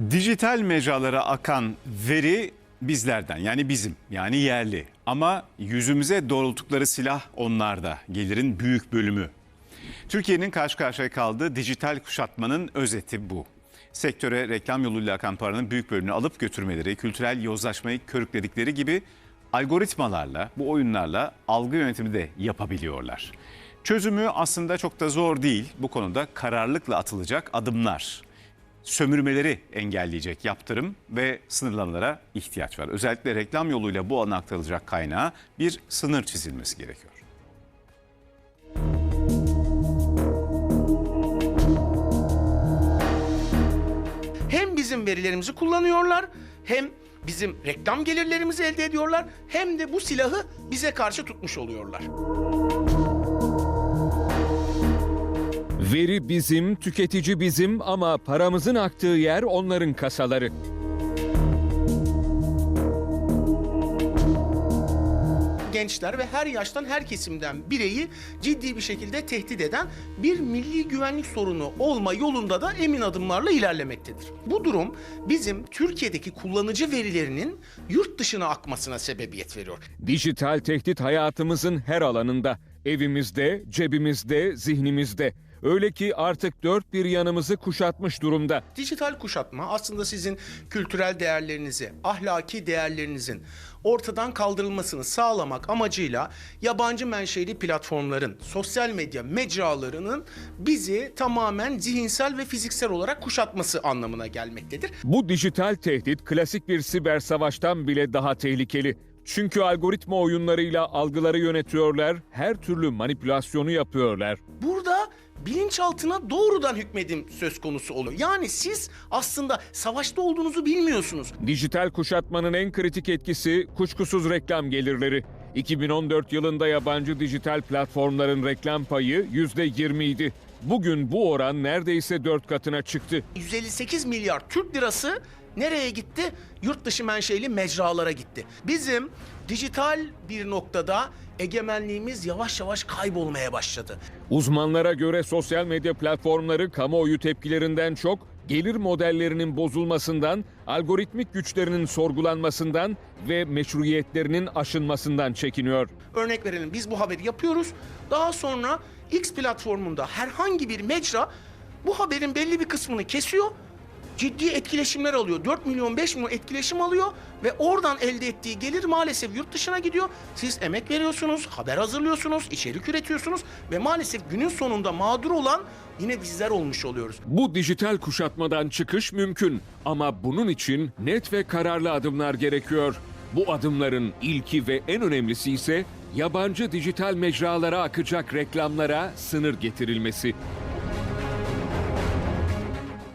Dijital mecralara akan veri bizlerden yani bizim yani yerli. Ama yüzümüze doğrultukları silah onlarda. Gelirin büyük bölümü. Türkiye'nin karşı karşıya kaldığı dijital kuşatmanın özeti bu. Sektöre reklam yoluyla akan paranın büyük bölümünü alıp götürmeleri, kültürel yozlaşmayı körükledikleri gibi algoritmalarla, bu oyunlarla algı yönetimi de yapabiliyorlar. Çözümü aslında çok da zor değil. Bu konuda kararlılıkla atılacak adımlar sömürmeleri engelleyecek yaptırım ve sınırlamalara ihtiyaç var. Özellikle reklam yoluyla bu alana aktarılacak kaynağa bir sınır çizilmesi gerekiyor. Hem bizim verilerimizi kullanıyorlar hem bizim reklam gelirlerimizi elde ediyorlar hem de bu silahı bize karşı tutmuş oluyorlar. Veri bizim, tüketici bizim ama paramızın aktığı yer onların kasaları. Gençler ve her yaştan her kesimden bireyi ciddi bir şekilde tehdit eden bir milli güvenlik sorunu olma yolunda da emin adımlarla ilerlemektedir. Bu durum bizim Türkiye'deki kullanıcı verilerinin yurt dışına akmasına sebebiyet veriyor. Dijital tehdit hayatımızın her alanında. Evimizde, cebimizde, zihnimizde. Öyle ki artık dört bir yanımızı kuşatmış durumda. Dijital kuşatma aslında sizin kültürel değerlerinizi, ahlaki değerlerinizin ortadan kaldırılmasını sağlamak amacıyla yabancı menşeli platformların, sosyal medya mecralarının bizi tamamen zihinsel ve fiziksel olarak kuşatması anlamına gelmektedir. Bu dijital tehdit klasik bir siber savaştan bile daha tehlikeli. Çünkü algoritma oyunlarıyla algıları yönetiyorlar, her türlü manipülasyonu yapıyorlar. Burada bilinçaltına doğrudan hükmedim söz konusu oluyor. Yani siz aslında savaşta olduğunuzu bilmiyorsunuz. Dijital kuşatmanın en kritik etkisi kuşkusuz reklam gelirleri. 2014 yılında yabancı dijital platformların reklam payı %20 idi. Bugün bu oran neredeyse 4 katına çıktı. 158 milyar Türk lirası nereye gitti? Yurt dışı menşeli mecralara gitti. Bizim dijital bir noktada egemenliğimiz yavaş yavaş kaybolmaya başladı. Uzmanlara göre sosyal medya platformları kamuoyu tepkilerinden çok gelir modellerinin bozulmasından, algoritmik güçlerinin sorgulanmasından ve meşruiyetlerinin aşınmasından çekiniyor. Örnek verelim biz bu haberi yapıyoruz. Daha sonra X platformunda herhangi bir mecra bu haberin belli bir kısmını kesiyor. Ciddi etkileşimler alıyor. 4 milyon 5 milyon etkileşim alıyor ve oradan elde ettiği gelir maalesef yurt dışına gidiyor. Siz emek veriyorsunuz, haber hazırlıyorsunuz, içerik üretiyorsunuz ve maalesef günün sonunda mağdur olan yine bizler olmuş oluyoruz. Bu dijital kuşatmadan çıkış mümkün ama bunun için net ve kararlı adımlar gerekiyor. Bu adımların ilki ve en önemlisi ise yabancı dijital mecralara akacak reklamlara sınır getirilmesi.